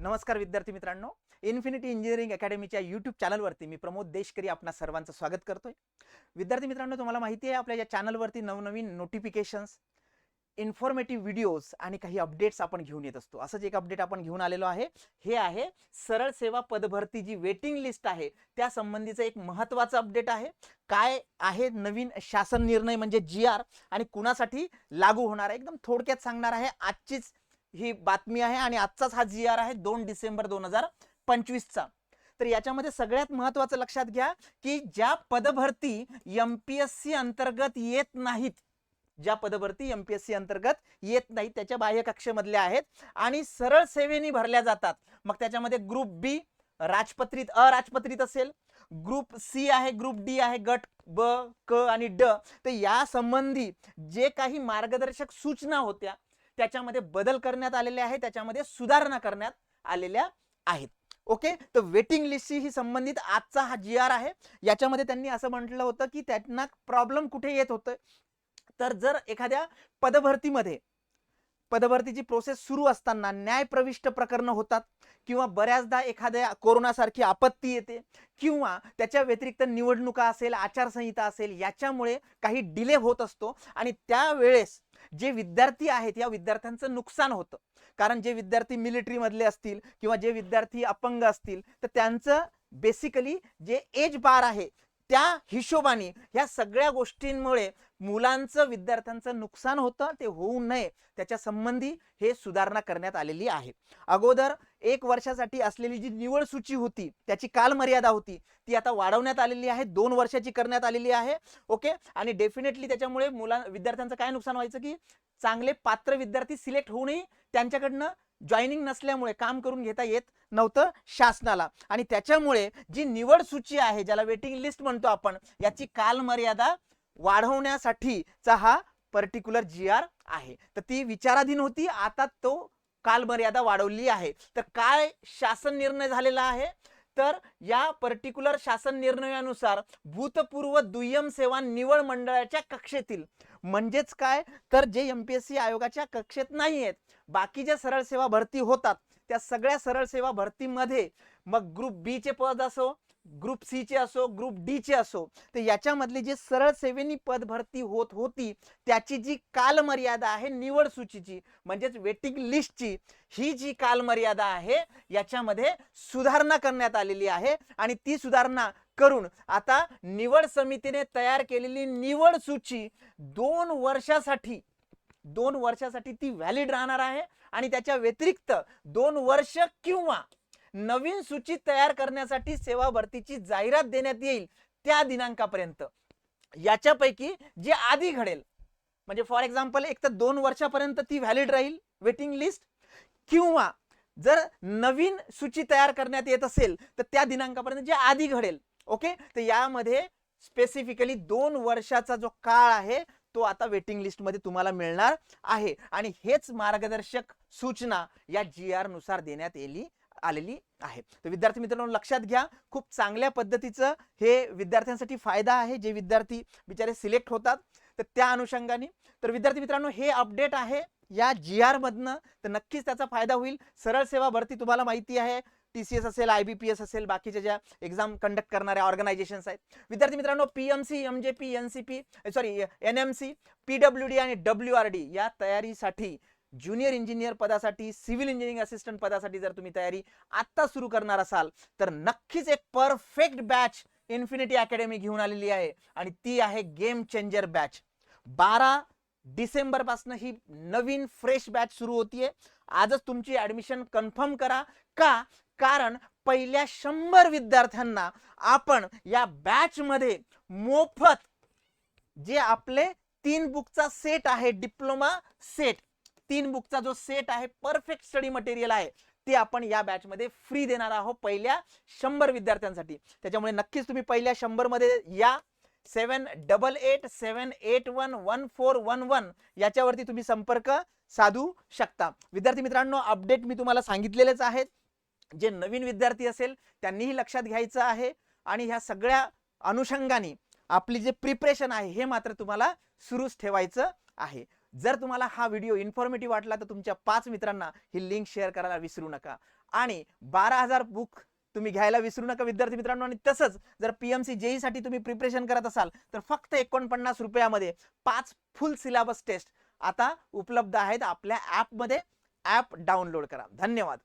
नमस्कार विद्यार्थी मित्रांनो. इन्फिनिटी इंजिनिअरिंग अकॅडमीच्या यूट्यूब चॅनलवरती मी प्रमोद देशकरी आपणा सर्वांचं स्वागत करतोय. विद्यार्थी मित्रांनो तुम्हाला माहिती आहे आपल्या या चॅनलवरती नवनवीन नोटिफिकेशन्स इन्फॉर्मेटिव्ह व्हिडिओज आणि काही अपडेट्स आपण घेऊन येत असतो. असंच एक अपडेट आपण घेऊन आलेलो आहे. हे आहे सरळ सेवा पदभरती जी वेटिंग लिस्ट आहे त्या संबंधीचं एक महत्त्वाचं अपडेट आहे. काय आहे नवीन शासन निर्णय म्हणजे जी आर आणि कुणासाठी लागू होणार आहे? एकदम थोडक्यात सांगणार आहे. आजचीच ही बातमी आहे आणि आजचाच हा जी आर आहे दोन डिसेंबर दोन हजार पंचवीसचा. तर याच्यामध्ये सगळ्यात महत्वाचं लक्षात घ्या की ज्या पदभरती एम पी एस सी अंतर्गत येत नाहीत ज्या पदभरती एम पी एस सी अंतर्गत येत नाहीत त्याच्या बाह्य कक्षेमधल्या आहेत आणि सरळ सेवेनी भरल्या जातात. मग त्याच्यामध्ये ग्रुप बी राजपत्रित अराजपत्रित असेल. ग्रुप सी आहे ग्रुप डी आहे गट ब क आणि ड. तर या संबंधी जे काही मार्गदर्शक सूचना होत्या त्याच्यामध्ये बदल करण्यात आलेले आहे त्याच्यामध्ये सुधारणा करण्यात आलेल्या आहेत. ओके तर वेटिंग लिस्टशी ही संबंधित आजचा हा जी आर आहे. याच्यामध्ये त्यांनी असं म्हटलं होतं की त्यांना प्रॉब्लेम कुठे येत होतं? तर जर एखाद्या पदभरतीमध्ये पदभरतीची प्रोसेस सुरू असताना न्यायप्रविष्ट प्रकरणं होतात किंवा बऱ्याचदा एखाद्या कोरोनासारखी आपत्ती येते किंवा त्याच्या व्यतिरिक्त निवडणुका असेल आचारसंहिता असेल याच्यामुळे काही डिले होत असतो आणि त्यावेळेस जे विद्यार्थी आहेत या विद्यार्थ्यांचं नुकसान होतं. कारण जे विद्यार्थी मिलिटरीमधले असतील किंवा जे विद्यार्थी अपंग असतील तर त्यांचं बेसिकली जे एज बार आहे त्या हिशोबाने ह्या सगळ्या गोष्टींमुळे मुलांचं विद्यार्थ्यांचं नुकसान होतं ते होऊ नये. त्याच्या संबंधी हे सुधारणा करण्यात आलेली आहे. अगोदर एक वर्षासाठी असलेली जी निवड सूची होती त्याची कालमर्यादा होती ती आता वाढवण्यात आलेली आहे. दोन वर्षाची करण्यात आलेली आहे. ओके? आणि डेफिनेटली त्याच्यामुळे मुला विद्यार्थ्यांचं काय नुकसान व्हायचं की चांगले पात्र विद्यार्थी सिलेक्ट होऊनही त्यांच्याकडनं जॉईनिंग नसल्यामुळे काम करून घेता येत नव्हतं शासनाला. आणि त्याच्यामुळे जी निवड सूची आहे ज्याला वेटिंग लिस्ट म्हणतो आपण याची कालमर्यादा वाढवण्यासाठीचा हा पर्टिक्युलर जी आर आहे. तर ती विचाराधीन होती. आता तो कालमर्यादा वाढवली आहे. तर काय शासन निर्णय झालेला आहे? तर या पर्टिक्युलर शासन निर्णयानुसार भूतपूर्व दुय्यम सेवा निवड मंडळाच्या कक्षेतील म्हणजेच काय? तर जे एम पी एस सी आयोगाच्या कक्षेत नाही आहेत. बाकी ज्या सरळ सेवा भरती होतात त्या सगळ्या सरळ सेवा भरतीमध्ये मग ग्रुप बी चे पद असो ग्रुप सी ची असो ग्रुप डी चे असो तर याच्यामधली जी सरळ सेवेनी पद भरती होत होती त्याची जी कालमर्यादा आहे निवड सूचीची म्हणजेच वेटिंग लिस्टची ही जी कालमर्यादा आहे याच्यामध्ये सुधारणा करण्यात आलेली आहे आणि ती सुधारणा करून आता निवड समितीने तयार केलेली निवड सूची दोन वर्षासाठी दोन वर्षासाठी ती व्हॅलिड राहणार आहे आणि त्याच्या व्यतिरिक्त दोन वर्ष किंवा नवीन सूची तयार करण्यासाठी सेवा भरतीची जाहिरात देण्यात येईल त्या दिनांकापर्यंत. याच्यापैकी जे आधी घडेल म्हणजे फॉर एक्झाम्पल एक तर दोन वर्षापर्यंत ती व्हॅलिड राहील वेटिंग लिस्ट किंवा जर नवीन सूची तयार करण्यात येत असेल तर त्या दिनांकापर्यंत जे आधी घडेल ओके तर यामध्ये स्पेसिफिकली दोन वर्षाचा जो काळ आहे तो आता वेटिंग लिस्टमध्ये तुम्हाला मिळणार आहे. आणि हेच मार्गदर्शक सूचना या जी आरनुसार देण्यात येली आलेली आहे. तर विद्यार्थी मित्रांनो लक्षात घ्या खूप चांगल्या पद्धतीचं हे विद्यार्थ्यांसाठी फायदा आहे. जे विद्यार्थी बिचारे सिलेक्ट होतात तर त्या अनुषंगाने. तर विद्यार्थी मित्रांनो हे अपडेट आहे. या जी आर मधनं तर नक्कीच त्याचा फायदा होईल. सरळ सेवा भरती तुम्हाला माहिती आहे. टी सी एस असेल आय बी पी एस असेल बाकीच्या ज्या एक्झाम कंडक्ट करणाऱ्या ऑर्गनायझेशन्स आहेत. विद्यार्थी मित्रांनो P M C M J P N C P sorry N M C P W D आणि डब्ल्यू आर डी या तयारीसाठी ज्युनियर इंजिनियर पदासाठी सिव्हिल इंजिनिअरिंग असिस्टंट पदासाठी जर तुम्ही तयारी आत्ता सुरू करणार असाल तर नक्कीच एक परफेक्ट बॅच इन्फिनिटी अकॅडमी घेऊन आलेली आहे आणि ती आहे गेम चेंजर बॅच. बारा डिसेंबरपासून ही नवीन फ्रेश बॅच सुरू होतीये. आजच तुमची ॲडमिशन कन्फर्म करा. का? कारण पहिल्या शंभर विद्यार्थ्यांना आपण या बॅचमध्ये मोफत जे आपले तीन बुकचा सेट आहे डिप्लोमा सेट तीन बुकचा जो सेट आहे परफेक्ट स्टडी मटेरियल आहे ते आपण या बॅचमध्ये फ्री देणार आहोत पहिल्या शंभर विद्यार्थ्यांसाठी. त्याच्यामुळे नक्कीच तुम्ही पहिल्या शंभरमध्ये या. Seven double eight seven eight one one four one one याच्यावरती तुम्ही संपर्क साधू शकता. विद्यार्थी मित्रांनो अपडेट मी तुम्हाला सांगितलेलेच आहेत. जे नवीन विद्यार्थी असेल त्यांनीही लक्षात घ्यायचं आहे. आणि ह्या सगळ्या अनुषंगाने आपली जे प्रिपरेशन आहे हे मात्र तुम्हाला सुरूच ठेवायचं आहे. जर तुम्हाला हा व्हिडिओ इन्फॉर्मेटिव्ह वाटला तर तुमच्या पाच मित्रांना ही लिंक शेअर करायला विसरू नका. आणि बारा हजार बुक तुम्ही घ्यायला विसरू नका विद्यार्थी मित्रांनो. आणि तसंच जर पीएमसी जेई साठी तुम्ही प्रिपरेशन करत असाल तर फक्त एकोणपन्नास रुपयामध्ये पाच फुल सिलेबस टेस्ट आता उपलब्ध आहेत. आपल्या ॲपमध्ये ॲप डाउनलोड करा. धन्यवाद.